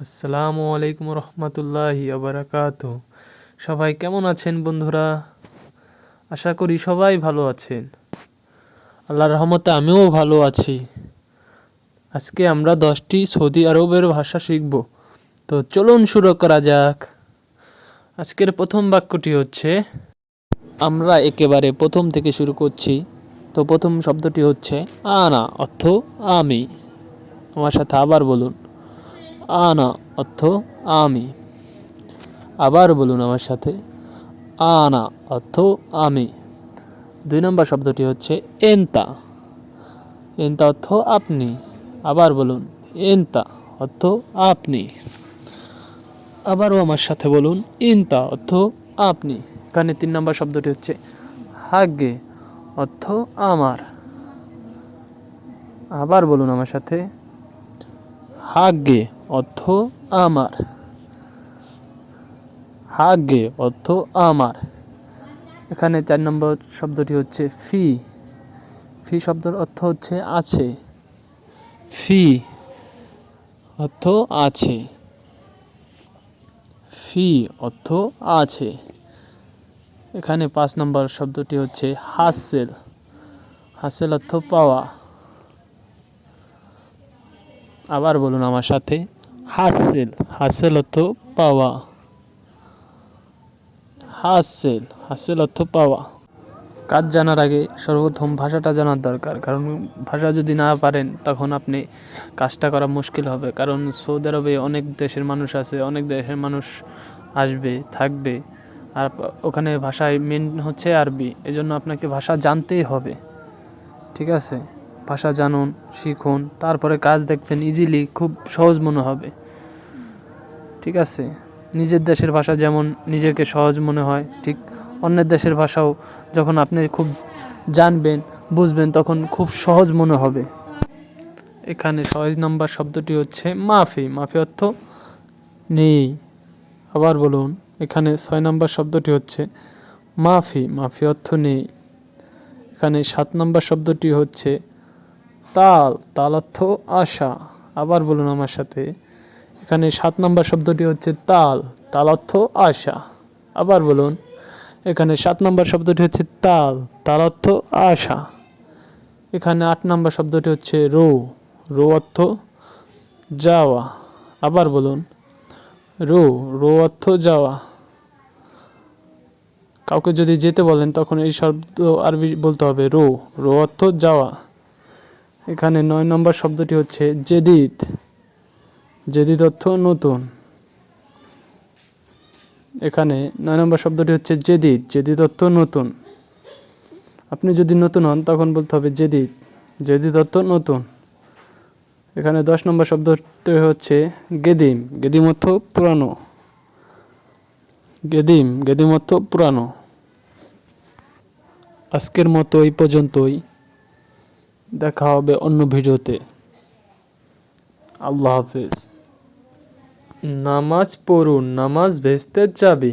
আসসালামু আলাইকুম রহমতুল্লাহি আবরাকাত সবাই কেমন আছেন বন্ধুরা? আশা করি সবাই ভালো আছেন। আল্লাহর রহমতে আমিও ভালো আছি। আজকে আমরা দশটি সৌদি আরবের ভাষা শিখব। তো চলুন শুরু করা যাক। আজকের প্রথম বাক্যটি হচ্ছে, আমরা একেবারে প্রথম থেকে শুরু করছি। তো প্রথম শব্দটি হচ্ছে, আনা, অর্থ, আমি। আমার সাথে আবার বলুন। আনা, অর্থ আমি। আবার বলুন আমার সাথে, আনা, অর্থ আমি। দুই নম্বর শব্দটি হচ্ছে এন্তা। এন্তা অর্থ আপনি। আবার বলুন, এন্তা অর্থ আপনি। আবারও আমার সাথে বলুন, ইন্তা অর্থ আপনি। এখানে তিন নম্বর শব্দটি হচ্ছে হাগে, অর্থ আমার। আবার বলুন আমার সাথে, হাগে। অর্থ আমার। হাগে অর্থ আমার। এখানে চার নম্বর শব্দটি হচ্ছে ফি। ফি শব্দের অর্থ হচ্ছে আছে। ফি অর্থ আছে। ফি অর্থ আছে। এখানে পাঁচ নম্বর শব্দটি হচ্ছে হাসেল। হাসেল অর্থ পাওয়া। আবার বলুন আমার সাথে। হাসেল হাসেল অর্থ পাওয়া। হাসেল হাসেল অর্থ পাওয়া। কাজ জানার আগে সর্বপ্রথম ভাষাটা জানার দরকার। কারণ ভাষা যদি না পারেন, তখন আপনি কাজটা করা মুশকিল হবে। কারণ সৌদি আরবে অনেক দেশের মানুষ আছে, অনেক দেশের মানুষ আসবে, থাকবে। আর ওখানে ভাষায় মেন হচ্ছে আরবি। এজন্য আপনাকে ভাষা জানতেই হবে। ঠিক আছে? ভাষা জানুন, শিখুন, তারপরে কাজ দেখবেন ইজিলি খুব সহজ মনে হবে। ঠিক আছে? নিজের দেশের ভাষা যেমন নিজেকে সহজ মনে হয়, ঠিক অন্যের দেশের ভাষাও যখন আপনি খুব জানবেন, বুঝবেন, তখন খুব সহজ মনে হবে। এখানে সহজ নাম্বার শব্দটি হচ্ছে মাফি। মাফি অর্থ নেই। আবার বলুন, এখানে ছয় নম্বর শব্দটি হচ্ছে মাফি। মাফি অর্থ নেই। এখানে সাত নম্বর শব্দটি হচ্ছে তাল তাল অর্থ আশা। আবার বলুন আমার সাথে। এখানে সাত নম্বর শব্দটি হচ্ছে তাল তাল অর্থ আশা। আবার বলুন। এখানে সাত নম্বর শব্দটি হচ্ছে তাল তাল অর্থ আশা। এখানে আট নম্বর শব্দটি হচ্ছে রো। রো অর্থ যাওয়া। আবার বলুন। রো রো অর্থ যাওয়া। কাউকে যদি যেতে বলেন, তখন এই শব্দ আরবি বলতে হবে রো। রো অর্থ যাওয়া। এখানে নয় নম্বর শব্দটি হচ্ছে জেদিদ জেদিদ অর্থ নতুন। এখানে নয় নম্বর শব্দটি হচ্ছে জেদিদ জেদিদ অর্থ নতুন। আপনি যদি নতুন হন, তখন বলতে হবে জেদিদ জেদিদ অর্থ নতুন। এখানে দশ নম্বর শব্দটি হচ্ছে গেদিম। গেদিম অর্থ পুরানো। গেদিম গেদিম অর্থ পুরানো। আজকের মতো এই পর্যন্তই। দেখা হবে অন্য ভিডিওতে। আল্লাহ হাফেজ। নামাজ পড়ুন নামাজ ভেস্তে চাবি